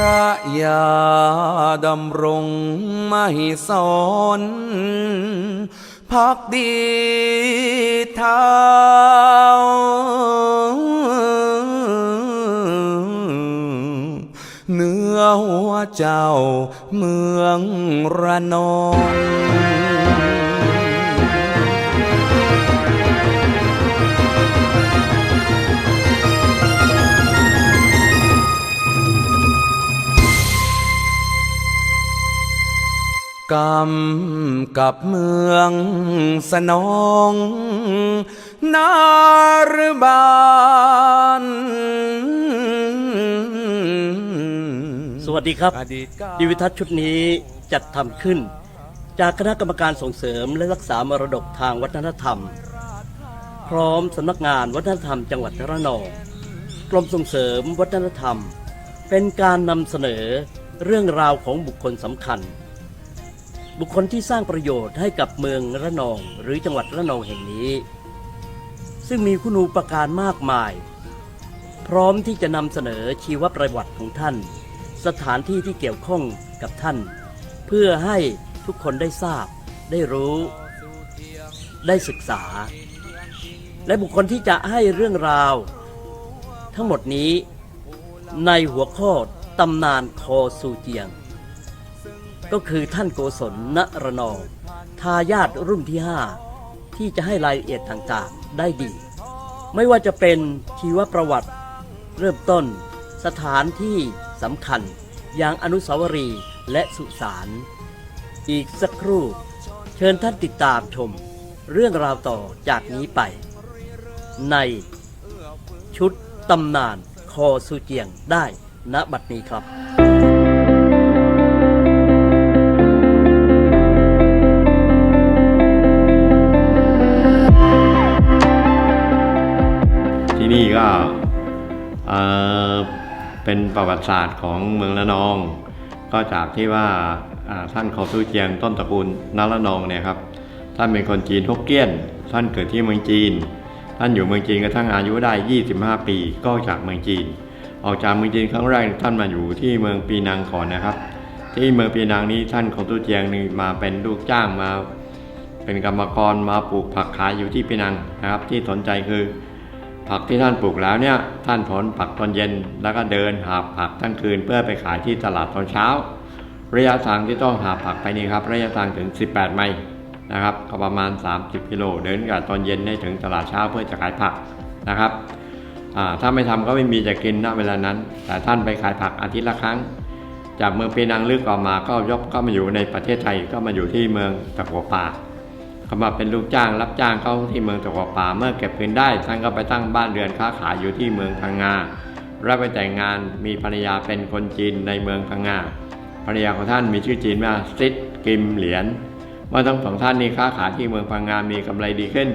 ระยาดำรงมหิสนพักดีเท้าเนื้อหัวเจ้าเมืองระนอง กำกับเมืองสนองนารบานสวัสดีครับอดีตกาลดีวิทัศน์ชุดนี้จัดทำขึ้น จากคณะกรรมการส่งเสริมและรักษามรดกทางวัฒนธรรม พร้อมสำนักงานวัฒนธรรมจังหวัดระนองกรมส่งเสริมวัฒนธรรม เป็นการนำเสนอเรื่องราวของบุคคลสำคัญ บุคคลที่สร้างประโยชน์ให้กับเมืองระนองหรือจังหวัดระนองแห่งนี้ ซึ่งมีคุณูปการมากมาย พร้อมที่จะนำเสนอชีวประวัติของท่าน สถานที่ที่เกี่ยวข้องกับท่าน เพื่อให้ทุกคนได้ทราบ ได้รู้ ได้ศึกษา และบุคคลที่จะให้เรื่องราว ทั้งหมดนี้ในหัวข้อตำนานคอซูเจียง ก็คือท่านโกศลณระนอง ทายาทรุ่นที่ 5 ที่จะให้รายละเอียดต่างๆได้ดี ไม่ว่าจะเป็นชีวประวัติ เริ่มต้น สถานที่สำคัญ อย่างอนุสาวรีย์และสุสาน อีกสักครู่ เชิญท่านติดตามชม เรื่องราวต่อจากนี้ไป ในชุดตำนานคอซูเจียงได้ณบัดนี้ครับ นี่ก็เเป็นประวัติศาสตร์ของเมืองละนอง ก็จากที่ว่าท่านเขาสู้เจียงต้นตระกูลนละนองเนี่ยครับท่านเป็นคนจีนฮกเกี้ยน ท่านเกิดที่เมืองจีน ท่านอยู่เมืองจีนกระทั่งอายุได้ 25 ปี ก็จากเมืองจีน ออกจากเมืองจีนครั้งแรกท่านมาอยู่ที่เมืองปีนังก่อนนะครับ ที่เมืองปีนังนี้ท่านเขาตู้เจียงนี่มาเป็นลูกจ้างมา เป็นกรรมกรมาปลูกผักขายอยู่ที่ปีนังนะครับ ที่สนใจคือ ผักที่ท่านปลูกแล้วเนี่ยท่านถอนผักตอนเย็น แล้วก็เดินหาผักทั้งคืนเพื่อไปขายที่ตลาดตอนเช้า ระยะทางที่ต้องหาผักไปนี่ครับ ระยะทางถึง 18 ไมล์นะครับก็ประมาณ 30 กิโลเดินกับตอนเย็นให้ถึงตลาดเช้าเพื่อจะขายผักนะครับถ้าไม่ทำก็ไม่มีจะกินณเวลานั้น แต่ท่านไปขายผักอาทิตย์ละครั้ง จากเมืองปีนังลึกออกมาก็ยกก็มาอยู่ในประเทศไทยก็มาอยู่ที่เมืองตะกัวป่า เขามาเป็นลูกจ้างรับจ้างเขาที่เมืองตะกัวป่าเมื่อเก็บเงินได้ท่านก็ไปตั้งบ้านเรือนค้าขายอยู่ที่เมืองพังงาแล้วไปแต่งงานมีภรรยาเป็นคนจีนในเมืองพังงาภรรยาของท่านมีชื่อจีนว่าซิดกิมเหรียญเมื่อทั้งสองท่านนี้ค้าขายที่เมืองพังงามีกำไรดีขึ้น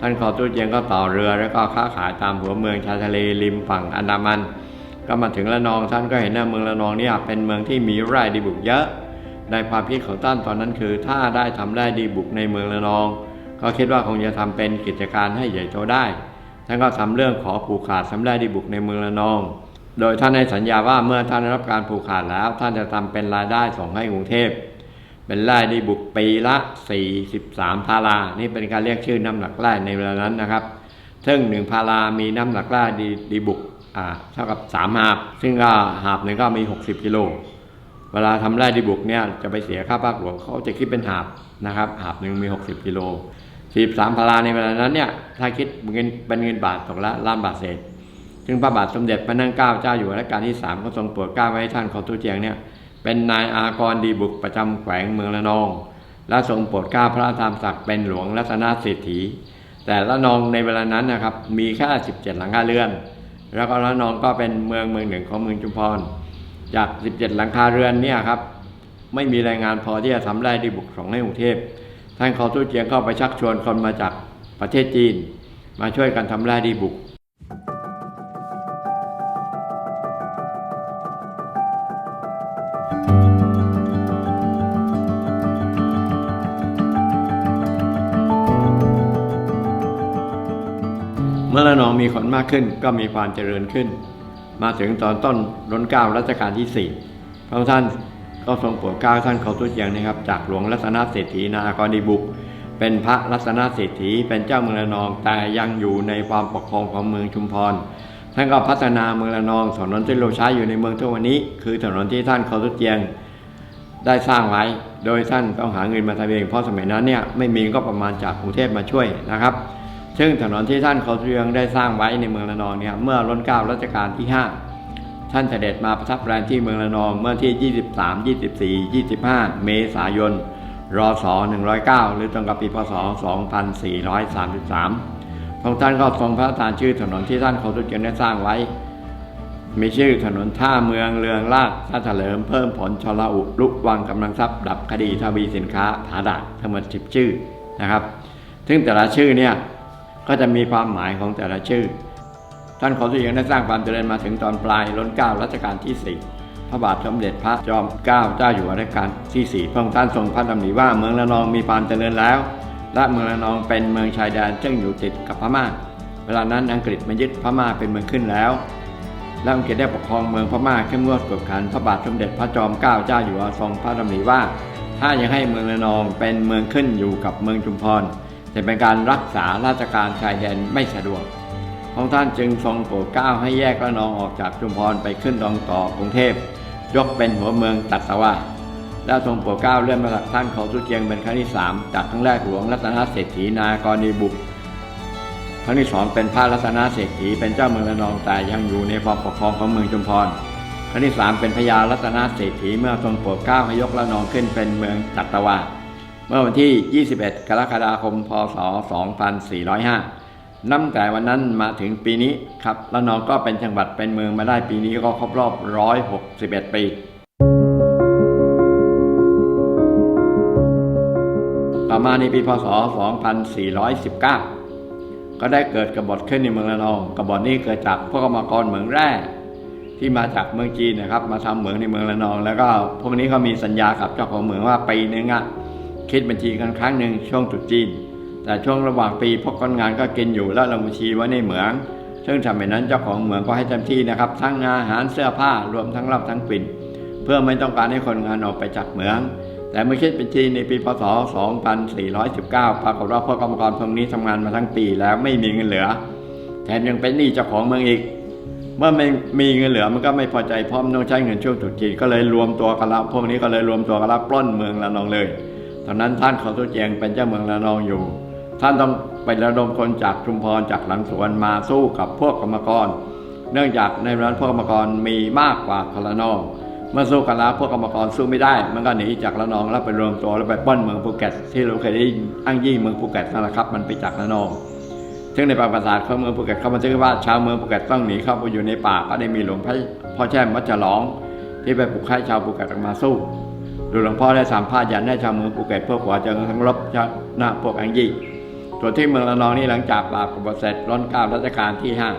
ท่านขอตู้เจียงก็ต่อเรือแล้วก็ค้าขายตามหัวเมืองชายทะเลริมฝั่งอันดามัน ก็มาถึงละนองท่านก็เห็นว่าเมืองละนองนี่เป็นเมืองที่มีไร่ดีบุกเยอะ ในความคิดของท่านตอนนั้นคือ ถ้าได้ทำได้ดีบุกในเมืองละนอง ก็คิดว่าคงจะทำเป็นกิจการให้ใหญ่โตได้ท่านก็ทำเรื่องขอผูกขาดสำได้ดีบุกในเมืองละนอง โดยท่านให้สัญญาว่าเมื่อท่านได้รับการผูกขาดแล้ว ท่านจะทำเป็นรายได้ส่งให้กรุงเทพเป็นไร่ดีบุกปีละ 43พารา นี่เป็นการเรียกชื่อน้ำหนักไร่ในเวลานั้นนะครับ ซึ่งหนึ่งพารามีน้ำหนักไร่ดีดีบุกอ่าเท่ากับ 3 หาบ ซึ่งก็หาบหนึ่งก็มี 60 กิโล เวลาทำไร่ดีบุกเนี่ยจะไปเสียค่าภาคหลวงเขาจะคิดเป็นหาบนะครับหาบหนึ่งมี 60กิโล43พาราในเวลานั้นเนี่ยถ้าคิดเงินเป็นเงินบาทตกละล้านบาทเศษ ซึ่งพระบาทสมเด็จพระนั่งเกล้าเจ้าอยู่รัชกาลที่3ก็ทรงโปรดเกล้าไว้ให้ท่านเขาตู้เจียงเนี่ยเป็นนายอากรดีบุกประจำแขวงเมืองละนอง และทรงโปรดเกล้าพระราชทานศักดิ์เป็นหลวงรัตนเศรษฐี แต่ละนองในเวลานั้นนะครับมีแค่17หลังคาเรือน แล้วก็ละนองก็เป็นเมืองเมืองหนึ่งของเมืองชุมพร จาก 17 หลังคาเรือนเนี่ยครับไม่มีแรงงานพอที่จะทำไร่ดีบุกส่งให้กรุงเทพท่านขาตู้เจียงเข้าไปชักชวนคนมาจากประเทศจีน มาช่วยกันทำไร่ดีบุกเมื่อละนองมีคนมากขึ้นก็มีความเจริญขึ้น มาถึงตอนต้นรัชเก้ารัชกาลที่สี่พระองค์ท่านก็ทรงโปรดเกล้าท่านเขาทุเจียงนะครับ จากหลวงรัตนเศรษฐีนากรดีบุกเป็นพระรัตนเศรษฐีเป็นเจ้าเมืองระนองแต่ยังอยู่ในความปกครองของเมืองชุมพรท่านก็พัฒนาเมืองระนองถนนที่เราใช้อยู่ในเมืองทุกวันนี้ คือถนนที่ท่านเขาทุเจียงได้สร้างไว้ โดยท่านต้องหาเงินมาทำเองเพราะสมัยนั้นเนี่ยไม่มีก็ประมาณจากกรุงเทพมาช่วยนะครับ ซึ่งถนนที่ท่านขาทุเจียงได้สร้างไว้ในเมืองระนองเนี่ยเมื่อรัชการัชกาลที่ 5 ท่านเสด็จมาประทับแรมที่เมืองระนองเมื่อที่ 23 24 25 เมษายนรศ109 หรือตรงกับปีพศ 2433 พระองค์ท่านก็ทรงพระราชทานชื่อถนนที่ท่านขาทุเจียงได้สร้างไว้ มีชื่อถนนท่าเมืองเรืองลาดท่าเถลิมเพิ่มผลชลอุลุกวังกำลังทรัพย์ดับคดีทวีสินค้าผาดาดทั้งหมดสิบชื่อนะครับ ซึ่งแต่ละชื่อเนี่ย ก็จะมีความหมายของแต่ละชื่อ ท่านขอที่ยังได้สร้างความเจริญมาถึงตอนปลายล้นเกล้ารัชกาลที่ 4 พระบาทสมเด็จพระจอมเกล้าเจ้าอยู่หัวรัชกาลที่ 4 พระองค์ท่านทรงพระดำริว่าเมืองระนองมีความเจริญแล้ว และเมืองระนองเป็นเมืองชายแดนซึ่งอยู่ติดกับพม่า เวลานั้นอังกฤษมายึดพม่าเป็นเมืองขึ้นแล้วและอังกฤษได้ปกครองเมืองพม่าเข้มงวดกวดขันพระบาทสมเด็จพระจอมเกล้าเจ้าอยู่หัวทรงพระดำริว่า ถ้ายังให้เมืองระนองเป็นเมืองขึ้นอยู่กับเมืองชุมพร จะเป็นการรักษาราชการชายแดนไม่สะดวกพระองท่านจึงทรงโปรดเกล้าให้แยกระนองออกจากชุมพรไปขึ้นรองต่อกรุงเทพ ยกเป็นหัวเมืองตัดสวาและทรงโปรดเกล้าเลื่อนมาจากท่านเขาทุเจียงเป็นครั้งที่สามจากครั้งแรกหลวงรัตนเศรษฐีนากรณีบุกครั้งที่สองเป็นพระรัตนเศรษฐีเป็นเจ้าเมืองระนองแต่ยังอยู่ในความปกครองของเมืองชุมพรครั้งที่สามเป็นพญารัตนเศรษฐีเมื่อทรงโปรดเกล้าให้ยกระนองขึ้นเป็นเมืองตัตวา เมื่อวันที่ 21 กรกฎาคม พศ 2405 นับแต่วันนั้นมาถึงปีนี้ครับระนองก็เป็นจังหวัดเป็นเมืองมาได้ปีนี้ก็ครบรอบ 161 ปี ต่อมาในปีพศ 2419 ก็ได้เกิดกบฏขึ้นในเมืองระนอง กบฏนี้เกิดจากพวกกรรมกรเหมืองแร่ที่มาจากเมืองจีนนะครับ มาทำเหมืองในเมืองระนอง แล้วก็พวกนี้เขามีสัญญากับเจ้าของเหมืองว่าปีนึงอะ คิดบัญชีกันครั้งหนึ่งช่วงตรุษจีน แต่ช่วงระหว่างปีพวกคนงานก็กินอยู่แล้วลงบัญชีไว้ในเหมือง ซึ่งทำแบบนั้นเจ้าของเหมืองก็ให้เต็มที่นะครับ ทั้งอาหารเสื้อผ้ารวมทั้งรับทั้งกลิ่นเพื่อไม่ต้องการให้คนงานออกไปจากเหมือง แต่เมื่อคิดเป็นจริงในปีพศ 2419 ปรากฏว่าพวกกรรมกรพวกนี้ทำงานมาทั้งปีแล้วไม่มีเงินเหลือ แถมยังเป็นหนี้เจ้าของเมืองอีก เมื่อไม่มีเงินเหลือมันก็ไม่พอใจพราะมันต้องใช้เงินช่วงตรุษจีนก็เลยรวมตัวกันแล้วพวกนี้ก็เลยรวมตัวกันแล้วปล้นเมืองระนองเลย ตอนนั้นท่านขาตุเจียงเป็นเจ้าเมืองระนองอยู่ ท่านต้องไประดมคนจากชุมพรจากหลังสวนมาสู้กับพวกกรรมกร เนื่องจากในร้านพวกกรรมกรมีมากกว่าพละนอง เมื่อสู้กันแล้วพวกกรรมกรสู้ไม่ได้ มันก็หนีจากระนองแล้วไปรวมตัวแล้วไปปล้นเมืองภูเก็ตที่เราเคยได้อ้างยี่เมืองภูเก็ตนั่นแหละครับ มันไปจากระนอง ซึ่งในประวัติศาสตร์ของเมืองภูเก็ตเขาบันทึกว่าชาวเมืองภูเก็ตต้องหนีเข้าไปอยู่ในป่าก็ได้มีหลวงพ่อพ่อแช่มวัดฉลอง ที่ไปปลุกให้ชาวภูเก็ตออกมาสู้ โดยหลวงพ่อได้สามพาดยันให้ชาวเมืองภูเก็ตเพื่อขวาจะทั้งรบชนะพวกอังยี่ส่วนที่เมืองระนองนี่หลังจากปราบกบฏเสร็จร้นเก้ารัชกาลที่ห้า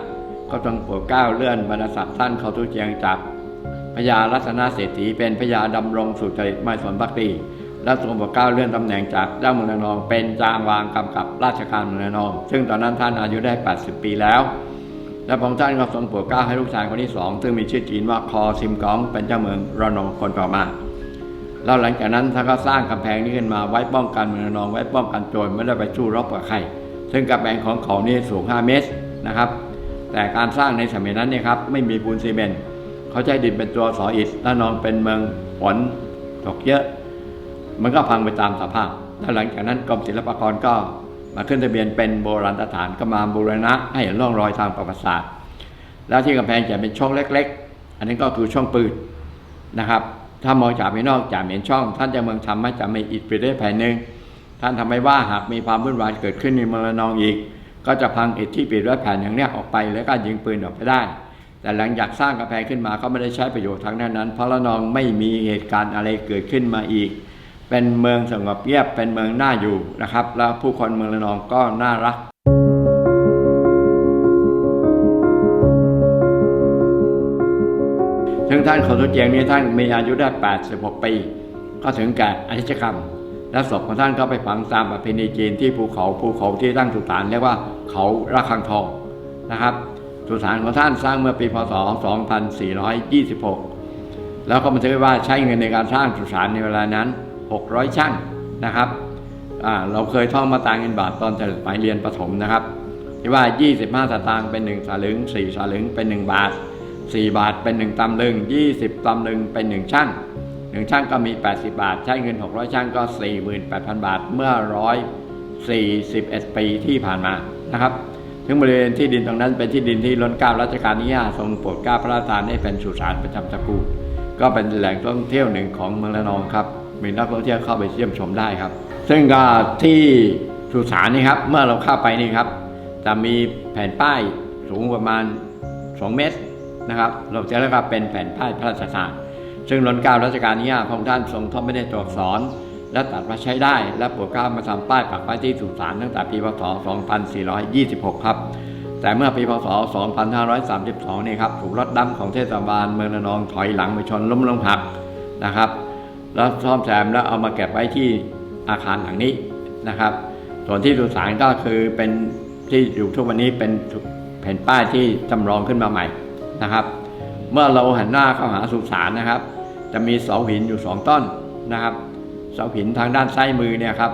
ก็ต้องโปรดเก้าเลื่อนบรรณศักดิ์ท่านเขาทุเจียงจากพญารัตนเศรษฐีเป็นพญาดำรงสุจริตไม่สนพักดีและทรงโปรดเก้าเลื่อนตำแหน่งจากเจ้าเมืองระนอง เป็นจางวางกำกับราชการเมืองระนอง ซึ่งตอนนั้นท่านอายุได้ 80 ปีแล้ว และพระองค์ท่านก็ทรงโปรดเก้าให้ลูกชายคนที่สองซึ่งมีชื่อจีนว่าคอซิมกองเป็นเจ้าเมืองระนองคนต่อมา แล้วหลังจากนั้นท่านก็สร้างกำแพงนี้ขึ้นมาไว้ป้องกันเมืองนองไว้ป้องกันโจรไม่ได้ไปสู้รบกับใครซึ่งกำแพงของเขานี่สูง 5 เมตรนะครับ แต่การสร้างในสมัยนั้นเนี่ยครับไม่มีปูนซีเมนต์เขาใช้ดินเป็นตัวสออิฐและนองเป็นเมืองฝนตกเยอะ มันก็พังไปตามสภาพแล้วหลังจากนั้นกรมศิลปากรก็มาขึ้นทะเบียนเป็นโบราณสถานก็มาบูรณะให้เห็นร่องรอยทางประวัติศาสตร์แล้วที่กำแพงจะเป็นช่องเล็ก ๆ อันนี้ก็คือช่องปืนนะครับ ถ้ามองจากภายนอกจะเห็นช่อง ท่านจะเมืองทำให้จะมีอิฐปิดได้แผ่นหนึ่งท่านทำให้ว่าหากมีความวุ่นวายเกิดขึ้นในเมืองระนองอีก ก็จะพังอิฐที่ปิดไว้แผ่นอย่างนี้ออกไป แล้วก็ยิงปืนออกไปได้ แต่หลังจากสร้างกำแพงขึ้นมาก็ไม่ได้ใช้ประโยชน์ทางด้านนั้น เพราะระนองไม่มีเหตุการณ์อะไรเกิดขึ้นมาอีก เป็นเมืองสงบเงียบเป็นเมืองน่าอยู่นะครับ แล้วผู้คนเมืองระนองก็น่ารัก ซึ่งท่านขาตุเจียงนี้ท่านมีอายุได้ 86 ปี ก็ถึงแก่อธิจกรรม และศพของท่านก็ไปฝังตามประเพณีจีนที่ภูเขาภูเขาที่ตั้งสุสานเรียกว่าเขาระฆังทองนะครับ สุสานของท่านสร้างเมื่อปีพศ 2426 แล้วก็บันทึกว่าใช้เงินในการสร้างสุสานในเวลานั้น 600 ช่างนะครับเราเคยท่องมาตราเงินบาทตอนสมัยเรียนประถมนะครับที่ว่า 25สตางค์เป็น 1 สลึง 4 สลึงเป็น 1 บาท 4 บาทเป็น 1ตำลึง 20ตำลึงเป็น 1ช่าง1ช่างก็มี 80 บาท ใช้เงิน 600 ช่างก็ 48,000 บาทเมื่อ 141 ปีที่ผ่านมานะครับซึ่งบริเวณที่ดินตรงนั้นเป็นที่ดินที่ล้นเกล้ารัชกาลที่5ทรงโปรดเกล้าพระราชทานให้เป็นสุสานประจำตระกูลก็เป็นแหล่งท่องเที่ยวหนึ่งของเมืองระนองครับ มีนักท่องเที่ยวเข้าไปเยี่ยมชมได้ครับ ซึ่งก็ที่สุสานนี่ครับ เมื่อเราเข้าไปนี่ครับ จะมีแผ่นป้ายสูงประมาณ 2 เมตร นะครับเราจะเรียกว่าเป็นแผ่นป้ายพระราชทานซึ่งรัชการัชกาลที่5พระองค์ท่านทรงทอดไม่ได้ตัวอักษร และตัดมาใช้ได้ และโปรดเกล้ามาทำป้ายปักไว้ที่สุสานตั้งแต่ปีพศ 2426 ครับ แต่เมื่อปีพศ 2532 นี่ครับ ถูกรถดำของเทศบาลเมืองระนองถอยหลังไปชนล้มลงหักนะครับ แล้วซ่อมแซมแล้วเอามาเก็บไว้ที่อาคารหลังนี้นะครับ ส่วนที่สุสานก็คือเป็นที่อยู่ทุกวันนี้เป็นแผ่นป้ายที่จำลองขึ้นมาใหม่ นะครับ เมื่อเราหันหน้าเข้าหาสุสานนะครับ จะมีเสาหินอยู่สองต้นนะครับเสาหินทางด้านซ้ายมือเนี่ยครับ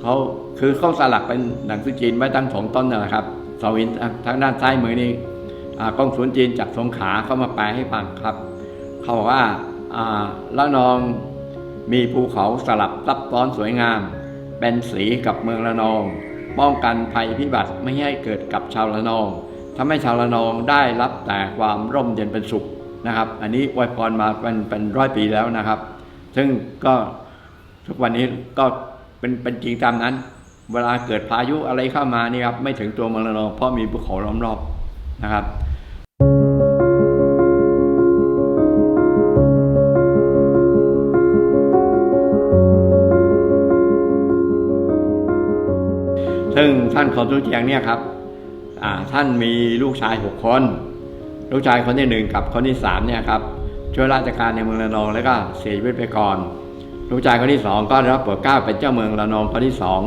เขาคือเขาสลักเป็นหนังสือจีนไว้ตั้งสองต้นนนแหละครับเสาหินทางด้านซ้ายมือนี่กองศูนจีนจากสงขาเข้ามาแปลให้ฟังครับ เขาบอกว่าอ่าละนองมีภูเขาสลับซับซ้อนสวยงาม เป็นสีกับเมืองละนอง ป้องกันภัยพิบัติไม่ให้เกิดกับชาวละนอง ทำให้ชาวละนองได้รับแต่ความร่มเย็นเป็นสุขนะครับ อันนี้อวยพรมาเป็นเป็นร้อยปีแล้วนะครับ ซึ่งก็ทุกวันนี้ก็เป็นเป็นจริงตามนั้น เวลาเกิดพายุอะไรเข้ามานี่ครับไม่ถึงตัวเมืองละนองเพราะมีภูเขาล้อมรอบนะครับซึ่งท่านขอทุเจียงเนี่ยครับ ท่านมีลูกชายหกคน ลูกชายคนที่หนึ่งกับคนที่สามเนี่ยครับช่วยราชการในเมืองระนองแล้วก็เสียชีวิตไปก่อน ลูกชายคนที่สองก็ได้รับโปรดเกล้าเป็นเจ้าเมืองระนองคนที่สอง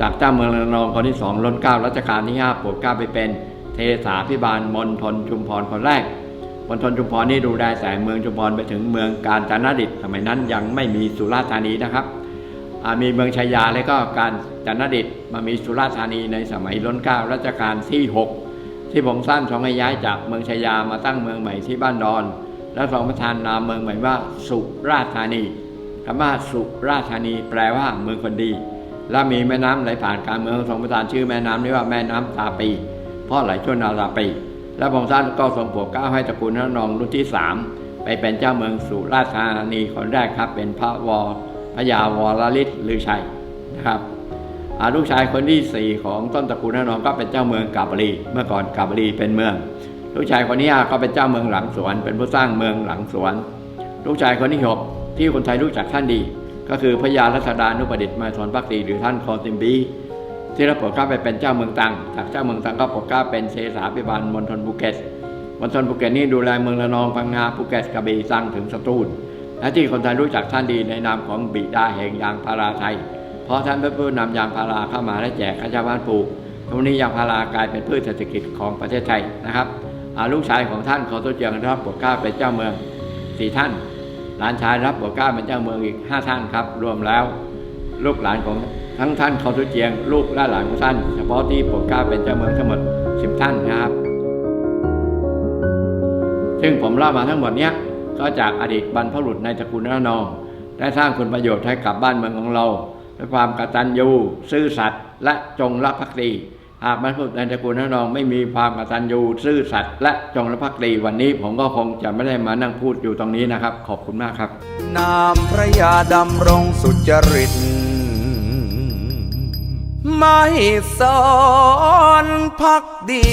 จากเจ้าเมืองระนองคนที่สองล้นเกล้ารัชกาลที่ห้าโปรดเกล้าไปเป็นเทสาพิบาลมณฑลชุมพรคนแรกมณฑลชุมพรนี่ดูได้แต่เมืองชุมพรไปถึงเมืองกาญจนดิตสมัยนั้นยังไม่มีสุราษฎร์ธานีนะครับ มีเมืองชัยาและก็การจันทดิตมามีสุราษฎร์ธานีในสมัยล้นเก้ารัชกาลที่6ที่ผมสั้นทรงให้ย้ายจากเมืองชัยามาตั้งเมืองใหม่ที่บ้านดอน และทรงประทานนามเมืองใหม่ว่าสุราษฎร์ธานีคำว่าสุราษฎร์ธานีแปลว่าเมืองคนดี และมีแม่น้ำไหลผ่านการเมืองทรงประทานชื่อแม่น้ำนี้ว่าแม่น้ำตาปีพราะไหลช่วงนาตาปี และพระองค์ท่านก็ทรงโปรดเกล้าให้ตระกูลนนองรุ่นที่สามไปเป็นเจ้าเมืองสุราษฎร์ธานีคนแรกครับเป็นพระวร พระยาวรลิศลือชัยนะครับลูกชายคนที่สี่ของต้นตระกูลนนองก็เป็นเจ้าเมืองกาบรี เมื่อก่อนกาบรีเป็นเมือง ลูกชายคนที่ห้าก็เป็นเจ้าเมืองหลังสวน เป็นผู้สร้างเมืองหลังสวน ลูกชายคนที่หกที่คนไทยรู้จักท่านดี ก็คือพระยารัชดานุประดิษฐ์มาทนพักดีหรือท่านคอติมบีที่รับโปรดกล้าไปเป็นเจ้าเมืองตัง จากเจ้าเมืองตังก็ปรดเกล้าเป็นเสสาพิบาลมณฑลภูเก็ตมณฑลภูเก็ตนี่ดูแลเมืองระนองพังงาภูเก็ตกระบี่ตังถึงสตูล และที่คนไทยรู้จักท่านดีในนามของบิดาแห่งยางพาราไทย เพราะท่านเป็นผู้นำยางพาราเข้ามาและแจกข้าชาวบ้านปลูกตรงนี้ยางพารากลายเป็นพืชเศรษฐกิจของประเทศไทยนะครับลูกชายของท่านขอตัวเจียงรับโปรดเกล้าเป็นเจ้าเมืองสี่ท่าน หลานชายรับโปรดเกล้าเป็นเจ้าเมืองอีกห้าท่านครับ รวมแล้ว ลูกหลานของทั้งท่านขอตัวเจียง ลูกและหลานของท่าน เฉพาะที่โปรดเกล้าเป็นเจ้าเมืองทั้งหมดสิบท่านนะครับ ซึ่งผมเล่ามาทั้งหมดเนี้ย ก็จากอดีตบรรพบุรุษในตระกูลระนองได้สร้างคุณประโยชน์ให้กับบ้านเมืองของเราด้วยความกตัญญูซื่อสัตย์และจงรักภักดีหากบรรพบุรุษในตระกูลระนองไม่มีความกตัญญูซื่อสัตย์และจงรักภักดีวันนี้ผมก็คงจะไม่ได้มานั่งพูดอยู่ตรงนี้นะครับ ขอบคุณมากครับ นามพระยาดำรงสุจริตไม่สอนพักดี